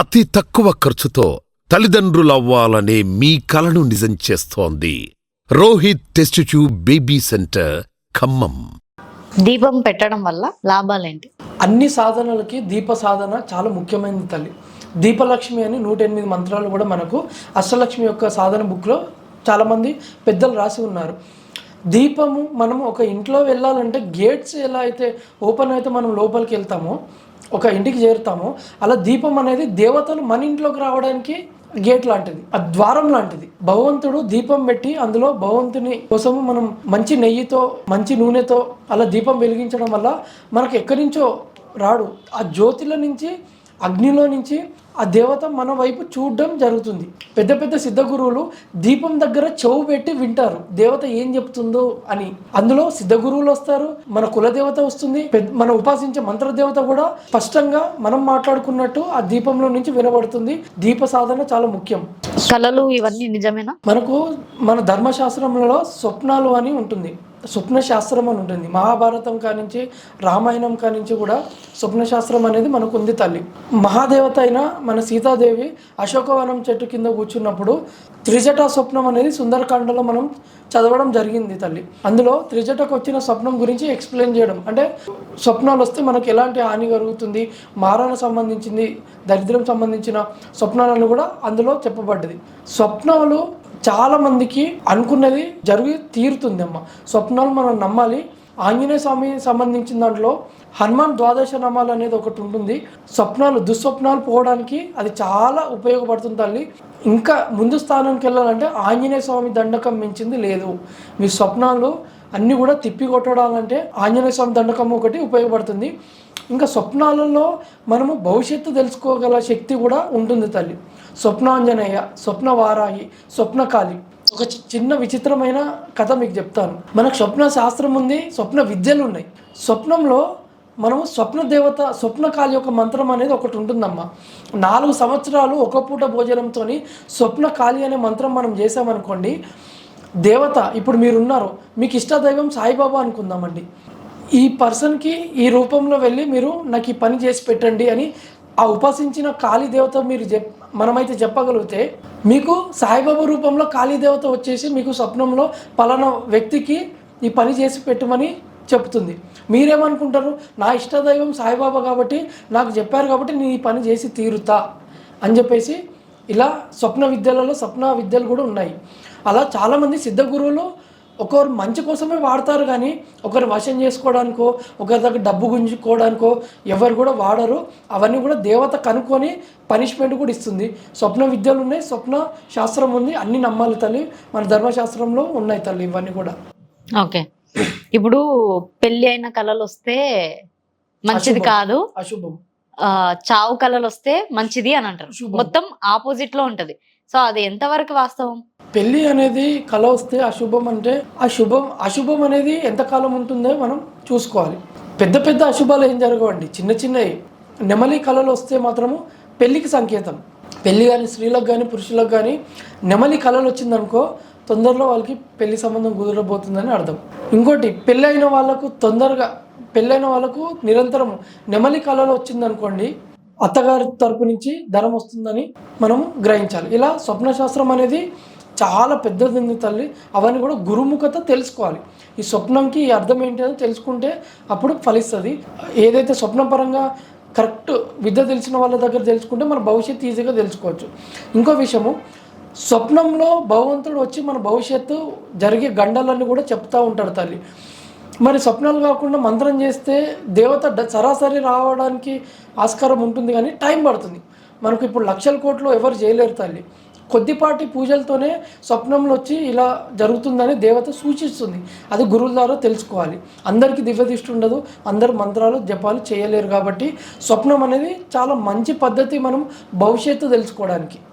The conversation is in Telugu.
అతి తక్కువ ఖర్చుతో తల్లిదండ్రులవ్వాలనే మీ కలను నిజం చేస్తోంది. Rohit test tube baby centre Khammam. దీపం పెట్టడం వల్ల లాభాలేంటి? అన్ని సాధనలకి దీప సాధన చాలా ముఖ్యమైనది తల్లి. దీపలక్ష్మి అని నూట ఎనిమిది మంత్రాలు కూడా మనకు అష్టలక్ష్మి యొక్క సాధన బుక్లో చాలామంది పెద్దలు రాసి ఉన్నారు. దీపము మనం ఒక ఇంట్లో వెళ్ళాలంటే గేట్స్ ఎలా అయితే ఓపెన్ అయితే మనం లోపలికి వెళ్తామో ఒక ఇంటికి చేరుతామో. అలా దీపం అనేది దేవతలు మన ఇంట్లోకి రావడానికి గేట్ లాంటిది. ఆ ద్వారం లాంటిది. భగవంతుడు దీపం పెట్టి అందులో భగవంతుని కోసము మనం మంచి నెయ్యితో మంచి నూనెతో అలా దీపం వెలిగించడం వల్ల మనకు ఎక్కడి నుంచో రాడు. ఆ జ్యోతిల నుంచి అగ్నిలో నుంచి ఆ దేవత మన వైపు చూడడం జరుగుతుంది. పెద్ద పెద్ద సిద్ధ గురువులు దీపం దగ్గర చెవు పెట్టి వింటారు. దేవత ఏం చెప్తుందో అని. అందులో సిద్ధ గురువులు వస్తారు మన కులదేవత వస్తుంది పెద్ద- మనం ఉపాసించే మంత్రదేవత కూడా స్పష్టంగా మనం మాట్లాడుకున్నట్టు ఆ దీపంలో నుంచి వినబడుతుంది. దీప సాధన చాలా ముఖ్యం. కళలు ఇవన్నీ నిజమేనా? మనకు మన ధర్మశాస్త్రంలో స్వప్నాలు అని ఉంటుంది. స్వప్న శాస్త్రం అని ఉంటుంది. మహాభారతం కానించి రామాయణం కానించి కూడా స్వప్న శాస్త్రం అనేది మనకు ఉంది తల్లి. మహాదేవత అయిన మన సీతాదేవి అశోకవనం చెట్టు కింద కూర్చున్నప్పుడు త్రిజట స్వప్నం అనేది సుందరకాండలో మనం చదవడం జరిగింది తల్లి. అందులో త్రిజటకు వచ్చిన స్వప్నం గురించి ఎక్స్ప్లెయిన్ చేయడం. అంటే స్వప్నాలు వస్తే మనకు ఎలాంటి హాని కలుగుతుంది మారణ సంబంధించింది దరిద్రం సంబంధించిన స్వప్నాలను కూడా అందులో చెప్పబడ్డది. స్వప్నాలు చాలా మందికి అనుకున్నది జరిగి తీరుతుందమ్మ. స్వప్నాలు మనం నమ్మాలి. ఆంజనేయ స్వామి సంబంధించిన దాంట్లో హనుమాన్ ద్వాదశ నామాలు అనేది ఒకటి ఉంటుంది. స్వప్నాలు దుస్వప్నాలు పోవడానికి అది చాలా ఉపయోగపడుతుంది తల్లి. ఇంకా ముందు స్థానానికి వెళ్ళాలంటే ఆంజనేయ స్వామి దండకం మించింది లేదు. మీ స్వప్నాలు అన్నీ కూడా తిప్పి కొట్టడాలంటే ఆంజనేయ స్వామి దండకం ఒకటి ఉపయోగపడుతుంది. ఇంకా స్వప్నాలలో మనము భవిష్యత్తు తెలుసుకోగల శక్తి కూడా ఉంటుంది తల్లి. స్వప్నాంజనేయ స్వప్న వారాహి స్వప్నకాళి. ఒక చి- చిన్న విచిత్రమైన కథ మీకు చెప్తాను. మనకు స్వప్న శాస్త్రం ఉంది స్వప్న విద్యలు ఉన్నాయి. స్వప్నంలో మనము స్వప్న దేవత స్వప్నకాళి యొక్క మంత్రం అనేది ఒకటి ఉంటుందమ్మా. నాలుగు సంవత్సరాలు ఒక పూట భోజనంతో స్వప్నకాళి అనే మంత్రం మనం చేసామనుకోండి దేవత ఇప్పుడు మీరున్నారు మీకు ఇష్టదైవం సాయిబాబా అనుకుందామండి. ఈ పర్సన్కి ఈ రూపంలో వెళ్ళి మీరు నాకు ఈ పని చేసి పెట్టండి అని ఆ ఉపాసించిన కాళీ దేవత మీరు చెప్ మనమైతే చెప్పగలిగితే మీకు సాయిబాబా రూపంలో కాళీ దేవత వచ్చేసి మీకు స్వప్నంలో పలానా వ్యక్తికి ఈ పని చేసి పెట్టమని చెప్తుంది. మీరేమనుకుంటారు? నా ఇష్టదైవం సాయిబాబా కాబట్టి నాకు చెప్పారు కాబట్టి నేను ఈ పని చేసి తీరుతా అని చెప్పేసి ఇలా స్వప్న విద్యలలో స్వప్న విద్యలు కూడా ఉన్నాయి. అలా చాలామంది సిద్ధ గురువులు ఒకరు మంచి కోసమే వాడతారు కానీ ఒకరు వశం చేసుకోవడానికో ఒకరి దగ్గర డబ్బు గుంజుకోవడానికో ఎవరు కూడా వాడరు. అవన్నీ కూడా దేవత కనుక్కొని పనిష్మెంట్ కూడా ఇస్తుంది. స్వప్న విద్యలు ఉన్నాయి స్వప్న శాస్త్రం ఉంది అన్ని నమ్మాలి తల్లి. మన ధర్మశాస్త్రంలో ఉన్నాయి తల్లి ఇవన్నీ కూడా. ఓకే. ఇప్పుడు పెళ్ళి అయిన కళలు వస్తే మంచిది. కాదు. అశుభం. చావు కళలు వస్తే మంచిది అని అంటారు. మొత్తం ఆపోజిట్లో ఉంటది. సో అది ఎంతవరకు వాస్తవం? పెళ్ళి అనేది కళ వస్తే అశుభం అంటే ఆ శుభం అశుభం అనేది ఎంతకాలం ఉంటుందో మనం చూసుకోవాలి. పెద్ద పెద్ద అశుభాలు ఏం జరగవండి? చిన్న చిన్నవి. నెమలి కళలు వస్తే మాత్రము పెళ్ళికి సంకేతం. పెళ్ళి కానీ స్త్రీలకు కానీ పురుషులకు కానీ నెమలి కళలు వచ్చిందనుకో తొందరలో వాళ్ళకి పెళ్ళి సంబంధం కుదరబోతుందని అర్థం. ఇంకోటి పెళ్ళైన వాళ్ళకు తొందరగా పెళ్ళైన వాళ్ళకు నిరంతరం నెమలి కళలు వచ్చిందనుకోండి అత్తగారి తరపు నుంచి ధనం వస్తుందని మనం గ్రహించాలి. ఇలా స్వప్న శాస్త్రం అనేది చాలా పెద్దది ఉంది తల్లి. అవన్నీ కూడా గురుముఖత తెలుసుకోవాలి. ఈ స్వప్నంకి ఈ అర్థం ఏంటి అని తెలుసుకుంటే అప్పుడు ఫలిస్తుంది. ఏదైతే స్వప్నపరంగా కరెక్ట్ విద్య తెలిసిన వాళ్ళ దగ్గర తెలుసుకుంటే మన భవిష్యత్తు ఈజీగా తెలుసుకోవచ్చు. ఇంకో విషయము స్వప్నంలో భగవంతుడు వచ్చి మన భవిష్యత్తు జరిగే గండాలన్నీ కూడా చెప్తూ ఉంటాడు తల్లి. మరి స్వప్నాలు కాకుండా మంత్రం చేస్తే దేవత సరాసరి రావడానికి ఆస్కారం ఉంటుంది కానీ టైం పడుతుంది. మనకు ఇప్పుడు లక్షల కోట్లు ఎవరు చేయలేరు తల్లి. కొద్దిపాటి పూజలతోనే స్వప్నంలో వచ్చి ఇలా జరుగుతుందని దేవత సూచిస్తుంది. అది గురువుల ద్వారా తెలుసుకోవాలి. అందరికీ దివ్యదృష్టి ఉండదు. అందరు మంత్రాలు జపాలు చేయలేరు కాబట్టి స్వప్నం అనేది చాలా మంచి పద్ధతి మనం భవిష్యత్తు తెలుసుకోవడానికి.